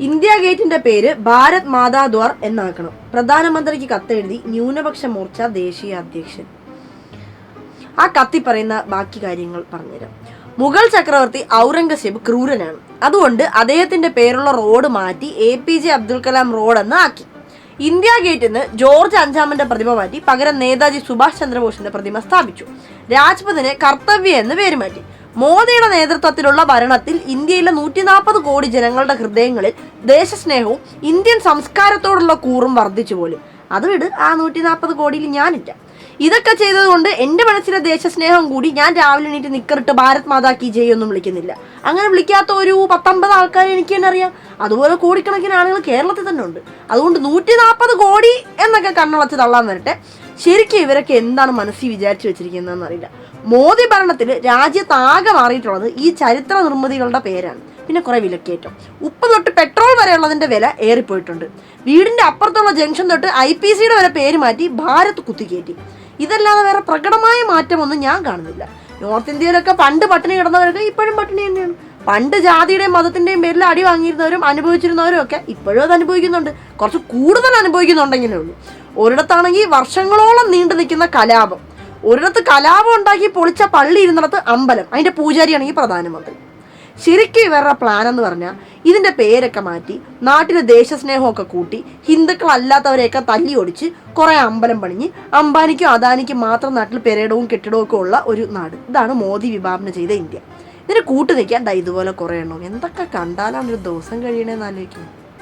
India ഗേറ്റിന്റെ പേര് ഭാരത് മാതാ ദ്വാർ എന്നാക്കണം. പ്രധാനമന്ത്രിക്ക് കത്തെഴുതി ന്യൂനപക്ഷ മോർച്ച ദേശീയ അധ്യക്ഷൻ. ആ കത്തി പറയുന്ന ബാക്കി കാര്യങ്ങൾ പറഞ്ഞുതരാം. മുഗൾ ചക്രവർത്തി ഔറംഗസേബ് ക്രൂരനാണ്. അതുകൊണ്ട് അദ്ദേഹത്തിന്റെ പേരുള്ള റോഡ് മാറ്റി A P J Abdul Kalam road എന്ന് ആക്കി. ഇന്ത്യ ഗേറ്റിൽ നിന്ന് ജോർജ് അഞ്ചാമന്റെ പ്രതിമ മാറ്റി പകരം നേതാജി സുഭാഷ് ചന്ദ്രബോസിന്റെ പ്രതിമ സ്ഥാപിച്ചു. രാജ്പഥിനെ കർത്തവ്യ എന്ന് പേര് മാറ്റി. മോദിയുടെ നേതൃത്വത്തിലുള്ള ഭരണത്തിൽ ഇന്ത്യയിലെ നൂറ്റി നാൽപ്പത് കോടി ജനങ്ങളുടെ ഹൃദയങ്ങളിൽ ദേശസ്നേഹവും ഇന്ത്യൻ സംസ്കാരത്തോടുള്ള കൂറും വർദ്ധിച്ചു പോലും. അത് വിട് ആ നൂറ്റി നാൽപ്പത് കോടിയിൽ ഞാനില്ല. ഇതൊക്കെ ചെയ്തതുകൊണ്ട് എന്റെ മനസ്സിലെ ദേശസ്നേഹം കൂടി ഞാൻ രാവിലെ എണീറ്റ് നിക്കറിട്ട് ഭാരത് മാതാ കി ജയ് ഒന്നും വിളിക്കുന്നില്ല. അങ്ങനെ വിളിക്കാത്ത ഒരു പത്തൊമ്പത് ആൾക്കാർ എനിക്ക് തന്നെ അറിയാം. അതുപോലെ കോടിക്കണക്കിന് ആളുകൾ കേരളത്തിൽ തന്നെ ഉണ്ട്. അതുകൊണ്ട് നൂറ്റി നാൽപ്പത് കോടി എന്നൊക്കെ കണ്ണുളച്ച് തള്ളാൻ വരട്ടെ. ശരിക്കും ഇവരൊക്കെ എന്താണ് മനസ്സിൽ വിചാരിച്ചു വെച്ചിരിക്കുന്നതെന്ന് അറിയില്ല. മോദി ഭരണത്തിൽ രാജ്യത്താകെ മാറിയിട്ടുള്ളത് ഈ ചരിത്ര നിർമ്മിതികളുടെ പേരാണ്. പിന്നെ കുറെ വിലക്കയറ്റം. ഉപ്പ് തൊട്ട് പെട്രോൾ വരെയുള്ളതിന്റെ വില ഏറിപ്പോയിട്ടുണ്ട്. വീടിന്റെ അപ്പുറത്തുള്ള ജംഗ്ഷൻ തൊട്ട് ഐ പി സിയുടെ വരെ പേര് മാറ്റി ഭാരത് കുത്തിക്കയറ്റി ഇതല്ലാതെ വേറെ പ്രകടമായ മാറ്റമൊന്നും ഞാൻ കാണുന്നില്ല. നോർത്ത് ഇന്ത്യയിലൊക്കെ പണ്ട് പട്ടിണി കിടന്നവരൊക്കെ ഇപ്പോഴും പട്ടിണി തന്നെയാണ്. പണ്ട് ജാതിയുടെയും മതത്തിന്റെയും പേരിൽ അടി വാങ്ങിയിരുന്നവരും അനുഭവിച്ചിരുന്നവരും ഒക്കെ ഇപ്പോഴും അത് അനുഭവിക്കുന്നുണ്ട്. കുറച്ച് കൂടുതൽ അനുഭവിക്കുന്നുണ്ടെങ്കിലേ ഉള്ളൂ. ഒരിടത്താണെങ്കിൽ വർഷങ്ങളോളം നീണ്ടു നിൽക്കുന്ന കലാപം. ഒരിടത്ത് കലാപം ഉണ്ടാക്കി പൊളിച്ച പള്ളി ഇരുന്നിടത്ത് അമ്പലം. അതിന്റെ പൂജാരിയാണെങ്കിൽ പ്രധാനമന്ത്രി. ശരിക്കും ഇവരുടെ പ്ലാൻ എന്ന് പറഞ്ഞാൽ ഇതിന്റെ പേരൊക്കെ മാറ്റി നാട്ടിലെ ദേശസ്നേഹമൊക്കെ കൂട്ടി ഹിന്ദുക്കളല്ലാത്തവരെയൊക്കെ തല്ലി ഒടിച്ച് കുറേ അമ്പലം പണിഞ്ഞ് അംബാനിക്കും അദാനിക്കും മാത്രം നാട്ടിൽ പെരേടവും കെട്ടിടവും ഒക്കെ ഉള്ള ഒരു നാട്. ഇതാണ് മോദി വിഭാവനം ചെയ്ത ഇന്ത്യ. ഇതിന് കൂട്ടു നിൽക്കാൻ ദാ ഇതുപോലെ കുറേ എണ്ണം. എന്തൊക്കെ കണ്ടാലാണ് ഒരു ദിവസം കഴിയണേന്ന് ആലോചിക്കുന്നത്?